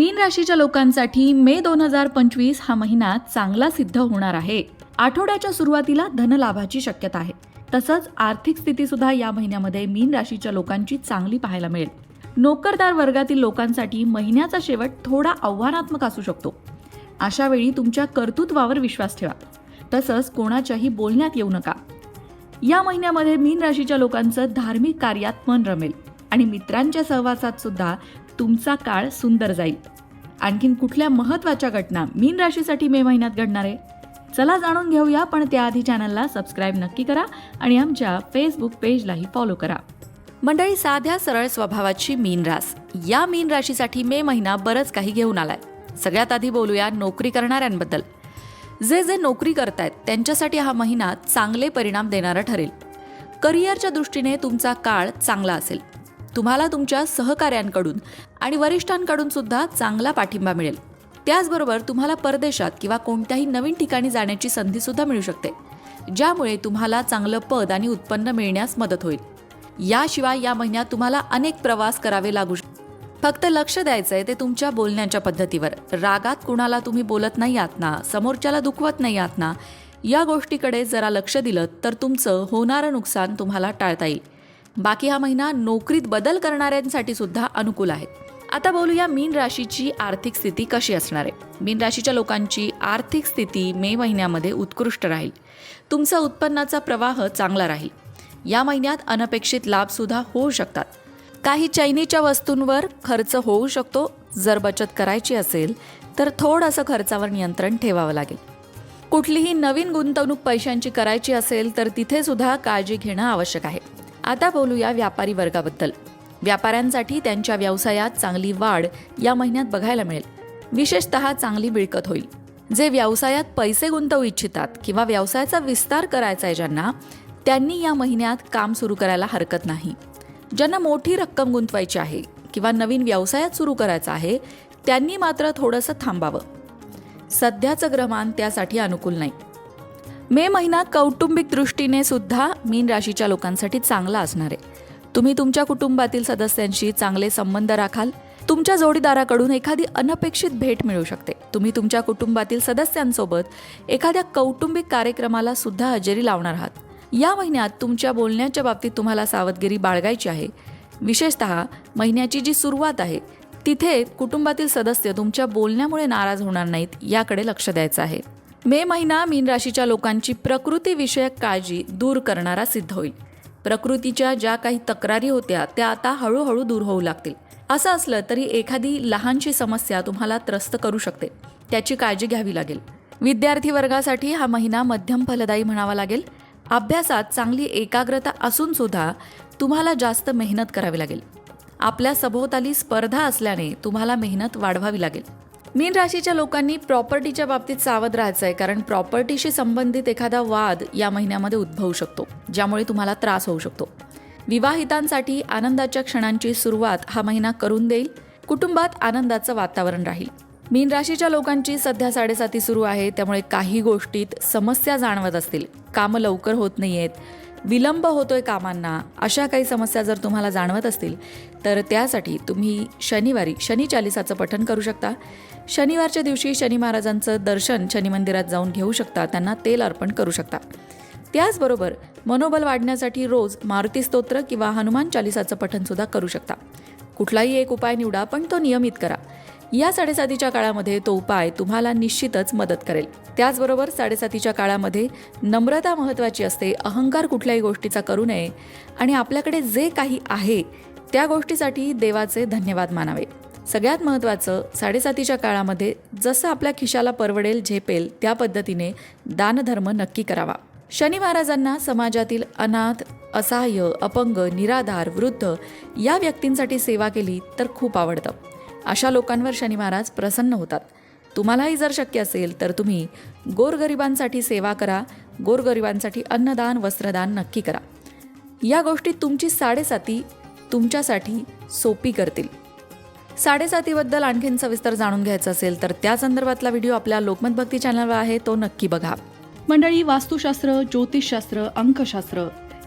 मीन राशीच्या लोकांसाठी मे दोन हजार पंचवीस हा महिना चांगला सिद्ध होणार आहे. आठवड्याच्या सुरुवातीला धनलाभाची शक्यता आहे. तसंच आर्थिक स्थिती सुद्धा या महिन्यामध्ये मीन राशीच्या लोकांची चांगली पाहायला मिळेल. नोकरदार वर्गातील लोकांसाठी महिन्याचा शेवट थोडा आव्हानात्मक असू शकतो. अशा वेळी तुमच्या कर्तृत्वावर विश्वास ठेवा. तसंच कोणाच्याही बोलण्यात येऊ नका. या महिन्यामध्ये मीन राशीच्या लोकांचं धार्मिक कार्यात मन रमेल आणि मित्रांच्या सहवासात सुद्धा तुमचा काळ सुंदर जाईल. आणखीन कुठल्या महत्त्वाच्या घटना मीन राशीसाठी मे महिन्यात घडणार आहे? चला जाणून घेऊया पण त्याआधी चॅनलला सबस्क्राईब नक्की करा आणि आमच्या फेसबुक पेजलाही फॉलो करा. मंडळी साध्या सरळ स्वभावाची मीन रास. या मीन राशीसाठी मे महिना बरंच काही घेऊन आलाय. सगळ्यात आधी बोलूया नोकरी करणाऱ्यांबद्दल. जे जे नोकरी करतायत त्यांच्यासाठी हा महिना चांगले परिणाम देणारा ठरेल. करिअरच्या दृष्टीने तुमचा काळ चांगला असेल. तुम्हाला तुमच्या सहकाऱ्यांकडून आणि वरिष्ठांकडून सुद्धा चांगला पाठिंबा मिळेल. त्याचबरोबर तुम्हाला परदेशात किंवा कोणत्याही नवीन ठिकाणी जाण्याची संधी सुद्धा मिळू शकते ज्यामुळे तुम्हाला चांगलं पद आणि उत्पन्न मिळण्यास मदत होईल. याशिवाय या महिन्यात तुम्हाला अनेक प्रवास करावे लागू शक- फक्त लक्ष द्यायचं आहे ते तुमच्या बोलण्याच्या पद्धतीवर. रागात कुणाला तुम्ही बोलत नाही आहात ना समोरच्याला दुखवत नाही आहात ना या गोष्टीकडे जरा लक्ष दिलं तर तुमचं होणारं नुकसान तुम्हाला टाळता येईल. बाकी हा महिना नोकरीत बदल करणाऱ्यांसाठी सुद्धा अनुकूल आहे आता बोलूया मीन राशीची आर्थिक स्थिती कशी असणार आहे. मीन राशीच्या लोकांची आर्थिक स्थिती मे महिन्यामध्ये उत्कृष्ट राहील. तुमचा उत्पन्नाचा प्रवाह चांगला राहील. या महिन्यात अनपेक्षित लाभसुद्धा होऊ शकतात. काही चैनीच्या वस्तूंवर खर्च होऊ शकतो. जर बचत करायची असेल तर थोडंसं खर्चावर नियंत्रण ठेवावं लागेल. कुठलीही नवीन गुंतवणूक पैशांची करायची असेल तर तिथे सुद्धा काळजी घेणं आवश्यक आहे. आता बोलूया व्यापारी वर्गाबद्दल. व्यापाऱ्यांसाठी त्यांच्या व्यवसायात चांगली वाढ या महिन्यात बघायला मिळेल. विशेषतः चांगली मिळकत होईल. जे व्यवसायात पैसे गुंतवू इच्छितात किंवा व्यवसायाचा विस्तार करायचा आहे ज्यांना त्यांनी या महिन्यात काम सुरू करायला हरकत नाही. ज्यांना मोठी रक्कम गुंतवायची आहे किंवा नवीन व्यवसायात सुरू करायचा आहे त्यांनी मात्र थोडंसं थांबावं. सध्याचं ग्रहमान त्यासाठी अनुकूल नाही. मे महिना कौटुंबिक दृष्टीने सुद्धा मीन राशीच्या लोकांसाठी चांगला असणार आहे. तुम्ही तुमच्या कुटुंबातील सदस्यांशी चांगले संबंध राखाल. तुमच्या जोडीदाराकडून एखादी अनपेक्षित भेट मिळू शकते. तुम्ही तुमच्या कुटुंबातील सदस्यांसोबत एखाद्या कौटुंबिक कार्यक्रमाला सुद्धा हजेरी लावणार आहात. या महिन्यात तुमच्या बोलण्याच्या बाबतीत तुम्हाला सावधगिरी बाळगायची आहे. विशेषत महिन्याची जी सुरुवात आहे तिथे कुटुंबातील सदस्य तुमच्या बोलण्यामुळे नाराज होणार नाहीत याकडे लक्ष द्यायचं आहे. मे महिना मीन राशीच्या लोकांची प्रकृतीविषयक काळजी दूर करणारा सिद्ध होईल. प्रकृतीच्या ज्या काही तक्रारी होत्या त्या आता हळूहळू दूर होऊ लागतील. असं असलं तरी एखादी लहानशी समस्या तुम्हाला त्रस्त करू शकते. त्याची काळजी घ्यावी लागेल. विद्यार्थी वर्गासाठी हा महिना मध्यम फलदायी म्हणावा लागेल. अभ्यासात चांगली एकाग्रता असून सुद्धा तुम्हाला जास्त मेहनत करावी लागेल. आपल्या सभोवताली स्पर्धा असल्याने तुम्हाला मेहनत वाढवावी लागेल. मीन राशीच्या लोकांनी प्रॉपर्टीच्या बाबतीत सावध राहायचं आहे कारण प्रॉपर्टीशी संबंधित एखादा वाद या महिन्यामध्ये उद्भवू शकतो ज्यामुळे तुम्हाला त्रास होऊ शकतो. विवाहितांसाठी आनंदाच्या क्षणांची सुरुवात हा महिना करून देईल कुटुंबात आनंदाचं वातावरण राहील. मीन राशीच्या लोकांची सध्या साडेसाती सुरू आहे त्यामुळे काही गोष्टीत समस्या जाणवत असतील. कामं लवकर होत नाही आहेत विलंब होतोय कामांना अशा काही समस्या जर तुम्हाला जाणवत असतील तर त्यासाठी तुम्ही शनिवारी शनी चालिसाचं पठण करू शकता. शनिवारच्या दिवशी शनी महाराजांचं दर्शन शनी मंदिरात जाऊन घेऊ शकता त्यांना तेल अर्पण करू शकता. त्याचबरोबर मनोबल वाढण्यासाठी रोज मारुती स्तोत्र किंवा हनुमान चालिसाचं पठणसुद्धा करू शकता. कुठलाही एक उपाय निवडा पण तो नियमित करा. या साडेसातीच्या काळामध्ये तो उपाय तुम्हाला निश्चितच मदत करेल. त्याचबरोबर साडेसातीच्या काळामध्ये नम्रता महत्त्वाची असते अहंकार कुठल्याही गोष्टीचा करू नये आणि आपल्याकडे जे काही आहे त्या गोष्टीसाठी देवाचे धन्यवाद मानावे. सगळ्यात महत्त्वाचं साडेसातीच्या काळामध्ये जसं आपल्या खिशाला परवडेल झेपेल त्या पद्धतीने दानधर्म नक्की करावा. शनी महाराजांना समाजातील अनाथ असहाय्य अपंग निराधार वृद्ध या व्यक्तींसाठी सेवा केली तर खूप आवडतं. अशा लोकांवर शनी महाराज प्रसन्न होतात. तुम्हालाही जर शक्य असेल तर तुम्ही गोरगरिबांसाठी सेवा करा गोरगरिबांसाठी अन्नदान वस्त्रदान नक्की करा. या गोष्टी तुमची साडेसाती तुमच्यासाठी सोपी करतील. साडेसातीबद्दल आणखीन सविस्तर जाणून घ्यायचं असेल तर त्या संदर्भातला व्हिडिओ आपल्या लोकमत भक्ती चॅनलवर आहे तो नक्की बघा. मंडळी वास्तुशास्त्र ज्योतिषशास्त्र अंकशास्त्र